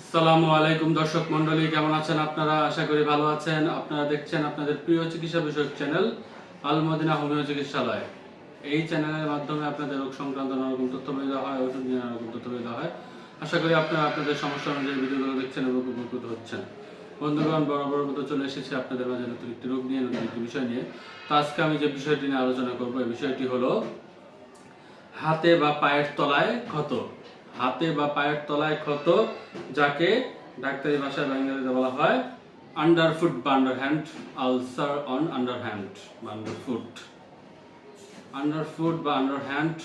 আসসালামু আলাইকুম দর্শক মন্ডলী কেমন আছেন আপনারা? আশা করি ভালো আছেন। আপনারা দেখছেন আপনাদের প্রিয় চিকিৎসা বিষয়ক চ্যানেল হোমিও চিকিৎসালয়। এই চ্যানেলের মাধ্যমে আপনাদের রোগ সংক্রান্ত নানা রকম তথ্য পেয়ে দেওয়া হয় ওষুধ নিয়ে নানা রকম তথ্য পেয়ে দেওয়া হয়। আশা করি আপনারা আপনাদের সমস্যা অনুযায়ী ভিডিওগুলো দেখছেন এবং উপকৃত হচ্ছেন। বন্ধুগণ বরাবর মতো চলে এসেছি আপনাদের মাঝে নতুন একটি রোগ নিয়ে, নতুন একটি বিষয় নিয়ে। তো আজকে আমি যে বিষয়টি নিয়ে আলোচনা করব, এই বিষয়টি হলো, হাতে বা পায়ের তলায় ক্ষত। হাতে বা পায়ের তলায় ক্ষত, যাকে ডাক্তারি ভাষায় বা ইংরেজিতে বলা হয় আন্ডারফুট বা আন্ডারহ্যান্ড আলসার অন আন্ডারহ্যান্ড বা আন্ডারফুট আন্ডারফুট বা আন্ডারহ্যান্ড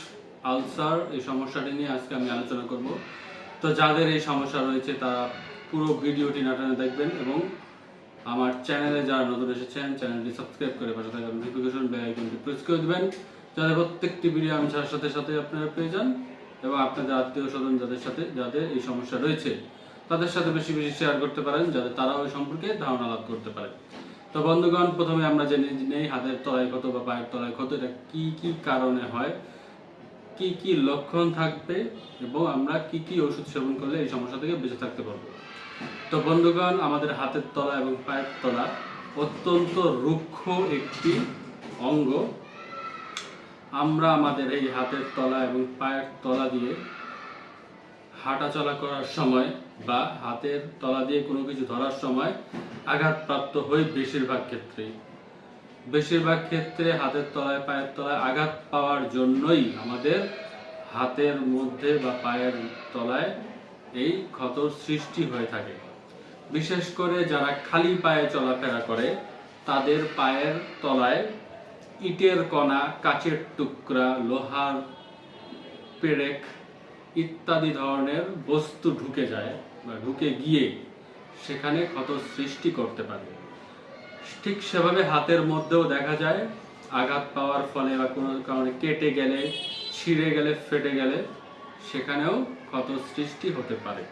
আলসার এই সমস্যাটি নিয়ে আজকে আমি আলোচনা করব। তো যাদের এই সমস্যা রয়েছে, তারা পুরো ভিডিওটি নাটানে দেখবেন এবং আমার চ্যানেলে যারা নতুন এসেছেন, চ্যানেলটি সাবস্ক্রাইব করে পাশে থাকা নোটিফিকেশন বেল আইকনটি প্রেস করে দিবেন। যাতে প্রত্যেকটি ভিডিও আমি সাথে সাথে আপনারা পেয়ে যান। এবং আপনাদের আত্মীয় স্বজন যাদের সাথে, যাদের এই সমস্যা রয়েছে, তাদের সাথে বেশি বেশি শেয়ার করতে পারেন, যাতে তারাও ওই সম্পর্কে ধারণা লাভ করতে পারে। তো বন্ধুগণ, প্রথমে আমরা জেনে নেই হাতের তলায় ক্ষত বা পায়ের তলায় ক্ষত এটা কি কি কারণে হয়, কি কি লক্ষণ থাকবে, এবং আমরা কি কি ওষুধ সেবন করলে এই সমস্যা থেকে বেঁচে থাকতে পারব। তো বন্ধুগণ, আমাদের হাতের তলা এবং পায়ের তলা অত্যন্ত রুক্ষ একটি অঙ্গ। আমরা আমাদের এই হাতের তলা এবং পায়ের তলা দিয়ে হাঁটা চলা করার সময় বা হাতের তলা দিয়ে কোনো কিছু ধরার সময় আঘাতপ্রাপ্ত হই বেশিরভাগ ক্ষেত্রেই। বেশিরভাগ ক্ষেত্রে হাতের তলায়, পায়ের তলায় আঘাত পাওয়ার জন্যই আমাদের হাতের মধ্যে বা পায়ের তলায় এই ক্ষত সৃষ্টি হয়ে থাকে। বিশেষ করে যারা খালি পায়ে চলাফেরা করে, তাদের পায়ের তলায় ইটের কণা, কাচের টুকরা, লোহার পেরেক ইত্যাদি ধরনের বস্তু ঢুকে যায় বা ঢুকে গিয়ে সেখানে ক্ষত সৃষ্টি করতে পারে। ঠিক সেভাবে হাতের মধ্যেও দেখা যায়, আঘাত পাওয়ার ফলে বা কোনো কারণে কেটে গেলে, ছিঁড়ে গেলে, ফেটে গেলে সেখানেও ক্ষত সৃষ্টি হতে পারে।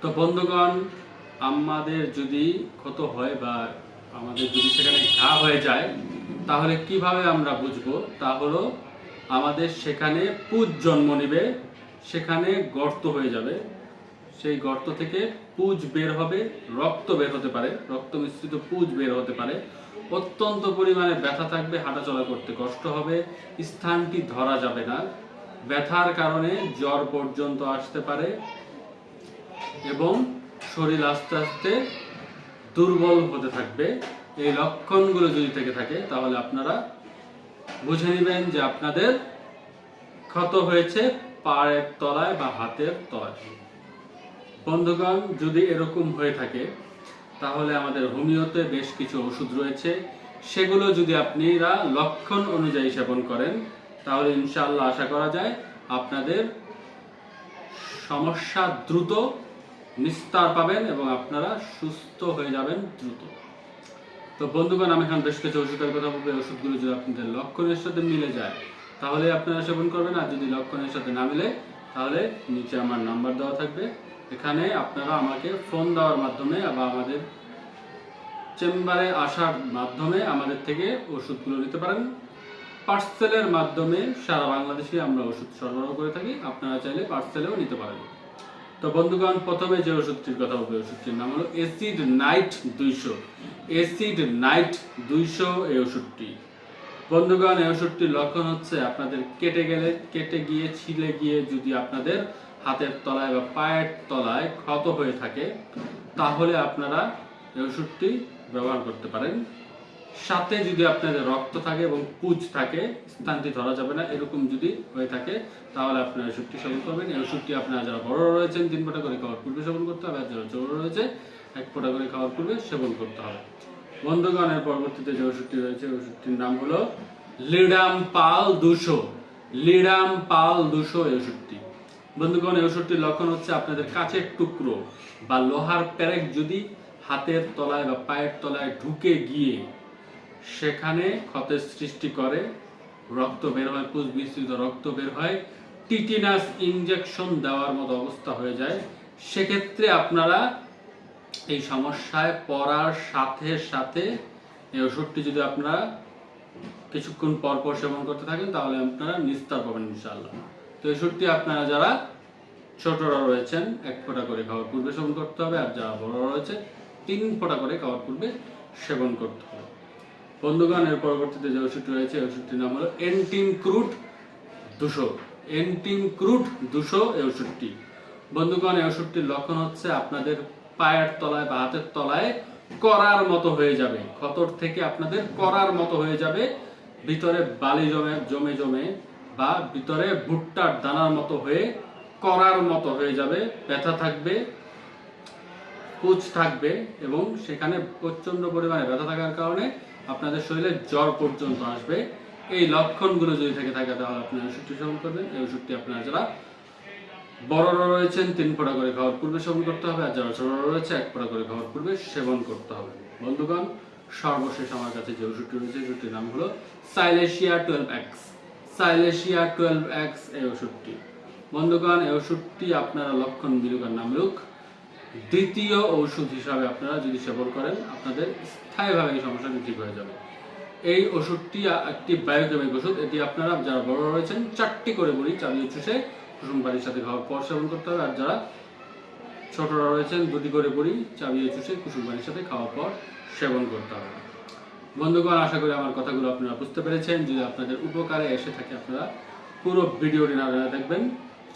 তো বন্ধুগণ, আমাদের যদি ক্ষত হয় বা আমাদের যদি সেখানে ঘা হয়ে যায় তাহলে কীভাবে আমরা বুঝব? তা হলো আমাদের সেখানে পুজ জন্ম নেবে, সেখানে গর্ত হয়ে যাবে। সেই গর্ত থেকে পুজ বের হবে, রক্ত বের হতে পারে। রক্ত মিশ্রিত পুজ বের হতে পারে। অত্যন্ত পরিমাণে ব্যথা থাকবে, হাঁটাচলা করতে কষ্ট হবে, স্থানটি ধরা যাবে না। ব্যথার কারণে জ্বর পর্যন্ত আসতে পারে এবং শরীর আস্তে আস্তে দুর্বল হতে থাকবে। এই লক্ষণগুলো যদি থেকে থাকে, তাহলে আপনারা বুঝে নেবেন যে আপনাদের ক্ষত হয়েছে পায়ের তলায় বা হাতের তলায়। বন্ধুগণ, যদি এরকম হয়ে থাকে, তাহলে আমাদের হোমিওতে বেশ কিছু ওষুধ রয়েছে। সেগুলো যদি আপনারা লক্ষণ অনুযায়ী সেবন করেন, তাহলে ইনশাআল্লাহ আশা করা যায় আপনাদের সমস্যা দ্রুত নিস্তার পাবেন এবং আপনারা সুস্থ হয়ে যাবেন দ্রুত। তো বন্ধুগণ, আমি এখন বেশ কিছু ওষুধের কথা বলব ওষুধগুলো যদি আপনাদের লক্ষণের সাথে মিলে যায়, তাহলে আপনারা সেবন করবেন, আর যদি লক্ষণের সাথে না মিলে, তাহলে নিচে আমার নাম্বার দেওয়া থাকবে। এখানে আপনারা আমাকে ফোন দেওয়ার মাধ্যমে বা আমাদের চেম্বারে আসার মাধ্যমে আমাদের থেকে ওষুধগুলো নিতে পারেন। পার্সেলের মাধ্যমে সারা বাংলাদেশে আমরা ওষুধ সরবরাহ করে থাকি, আপনারা চাইলে পার্সেলেও নিতে পারেন। তো বন্ধুগণ, প্রথমে যে ওষুধটির কথা বলব, ওষুধটির নাম হলো এসিড নাইট দুইশো। এসিড নাইট দুইশো এই ওষুধটি। বন্ধুগণ, এই ওষুধটির লক্ষণ হচ্ছে আপনাদের কেটে গেলে, কেটে গিয়ে, ছিলে গিয়ে যদি আপনাদের হাতের তলায় বা পায়ের তলায় ক্ষত হয়ে থাকে, তাহলে আপনারা এই ওষুধটি ব্যবহার করতে পারেন। সাথে যদি আপনাদের রক্ত থাকে এবং পুজ থাকে, স্থানটি ধরা যাবে না, এরকম যদি হয়ে থাকে, তাহলে আপনারা ওষুধটি সেবন করবেন। এই ওষুধটি আপনারা যারা বড় রয়েছেন, তিন ফোঁটা করে খাওয়ার পূর্বে সেবন করতে হবে, আর যারা ছোট রয়েছে, এক ফোঁটা করে খাওয়ার পূর্বে সেবন করতে হবে। বন্ধুগণের পরবর্তীতে যে ওষুধটি রয়েছে ওষুধটির নাম হলো লিডাম পাল দুশো। লিডাম পাল দুশো এই ওষুধটি। বন্ধুগণ, এই ওষুধটির লক্ষণ হচ্ছে আপনাদের কাছের টুকরো বা লোহার প্যারেক যদি হাতের তলায় বা পায়ের তলায় ঢুকে গিয়ে সেখানে ক্ষতের সৃষ্টি করে, রক্ত বের হয় পুষ বিস্তৃত রক্ত বের হয়, টিটিনাস ইঞ্জেকশন দেওয়ার মতো অবস্থা হয়ে যায়। সেক্ষেত্রে আপনারা এই সমস্যায় পড়ার সাথে সাথে এই ওষুধটি যদি আপনারা কিছুক্ষণ পর পর সেবন করতে থাকেন, তাহলে আপনারা নিস্তার পাবেন ইনশাআল্লাহ। তো এই ওষুধটি আপনারা যারা ছোটরা রয়েছেন, এক ফোঁটা করে খাওয়ার পূর্বে সেবন করতে হবে, আর যারা বড়রা রয়েছে, তিন ফোঁটা করে খাওয়ার পূর্বে সেবন করতে হবে। বন্ধুগণ, এর পরবর্তীতে যে ওষুধটি রয়েছে ওষুধটির নাম হলো এন্টিম ক্রুট দুশো। এন্টিম ক্রুট দুশো এই ওষুধটি। বন্ধুগণ, এই ওষুধটির লক্ষণ হচ্ছে আপনাদের পায়ের তলায় বা হাতের তলায় করার মতো হয়ে যাবে। ক্ষতর থেকে আপনাদের করার মতো হয়ে যাবে। ভিতরে বালি জমে জমে জমে বা ভিতরে ভুট্টার দানার মতো হয়ে করার মতো হয়ে যাবে। ব্যথা থাকবে কুচ থাকবে এবং সেখানে প্রচণ্ড পরিমাণে ব্যথা থাকার কারণে আপনাদের শরীরে জ্বর পর্যন্ত আসবে। এই লক্ষণগুলো যদি থেকে থাকে, তাহলে আপনি ওষুধটি সেবন করবেন। এই ওষুধটি আপনারা যারা বড়রা রয়েছেন, তিন ফোঁটা করে খাওয়ার পূর্বে সেবন করতে হবে, আর যারা ছোটরা রয়েছে, এক ফোঁটা করে খাওয়ার পূর্বে সেবন করতে হবে। বন্ধুগণ, সর্বশেষ আমার কাছে যে ওষুধটি রয়েছে ওষুধটির নাম হলো silicea twelve X. Silicea twelve X এই ওষুধটি। বন্ধুগণ, এই ওষুধটি আপনারা লক্ষণ মিলুক আর না দ্বিতীয় ঔষধ হিসাবে আপনারা যদি সেবন করেন, আপনাদের স্থায়ীভাবে এই সমস্যাটি ঠিক হয়ে যাবে। এই ওষুধটি একটি বায়োকেমিক ওষুধ। এটি আপনারা যারা বড় রয়েছেন, চারটি করে বড়ি চালিয়ে চুষে কুসুম পানির সাথে খাওয়ার পর সেবন করতে হবে। আর যারা ছোটরা রয়েছেন, দুটি করে বড়ি চাবিয়ে চুষে কুসুম পানির সাথে খাওয়ার পর সেবন করতে হবে। বন্ধুগণ, আশা করি আমার কথাগুলো আপনারা বুঝতে পেরেছেন। যদি আপনাদের উপকারে এসে থাকে, আপনারা পুরো ভিডিওটি না দেখবেন।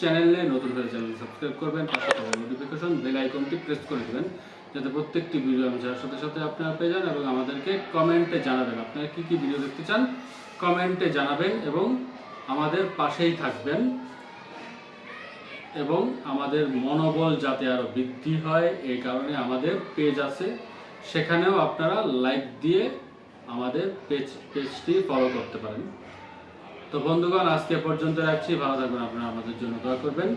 চ্যানেলে নতুন হয়ে চ্যানেল সাবস্ক্রাইব করবেন, পাশে থাকা নোটিফিকেশন বেল আইকনটি প্রেস করে দেবেন, যাতে প্রত্যেকটি ভিডিও আমি যাওয়ার সাথে সাথে আপনারা পেয়ে যান এবং আমাদেরকে কমেন্টে জানাবেন। আপনারা কি কি ভিডিও দেখতে চান কমেন্টে জানাবেন এবং আমাদের পাশেই থাকবেন এবং আমাদের মনোবল যাতে আরও বৃদ্ধি হয়, এই কারণে আমাদের পেজ আছে। সেখানেও আপনারা লাইক দিয়ে আমাদের পেজ পেজটি ফলো করতে পারেন। তো বন্ধুগণ, আজকে পর্যন্ত রাখছি। ভালো থাকবেন আপনারা আমাদের জন্য দোয়া করবেন।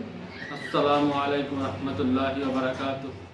আসসালামু আলাইকুম রহমতুল্লাহ বারাকাতুহু।